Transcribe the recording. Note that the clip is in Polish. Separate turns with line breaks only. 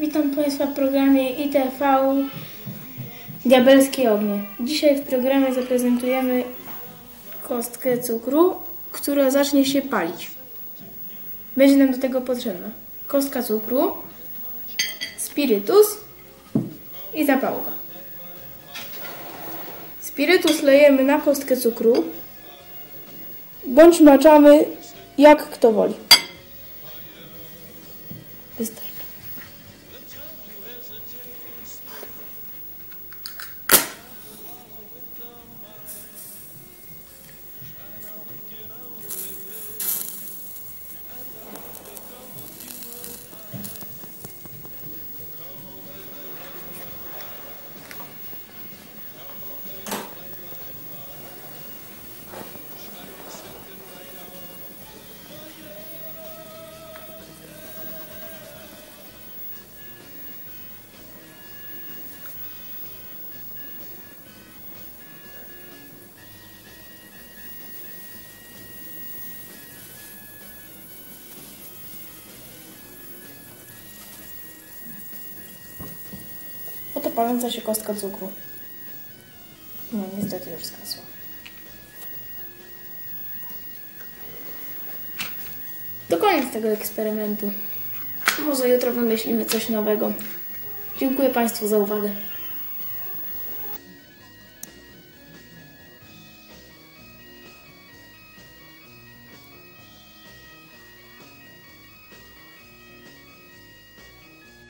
Witam Państwa w programie ITV Diabelskie Ognie. Dzisiaj w programie zaprezentujemy kostkę cukru, która zacznie się palić. Będzie nam do tego potrzebna kostka cukru, spirytus i zapałka. Spirytus lejemy na kostkę cukru, bądź maczamy jak kto woli. Wystarczy. Oto paląca się kostka cukru. No niestety już skasła. To koniec tego eksperymentu. Może jutro wymyślimy coś nowego. Dziękuję Państwu za uwagę.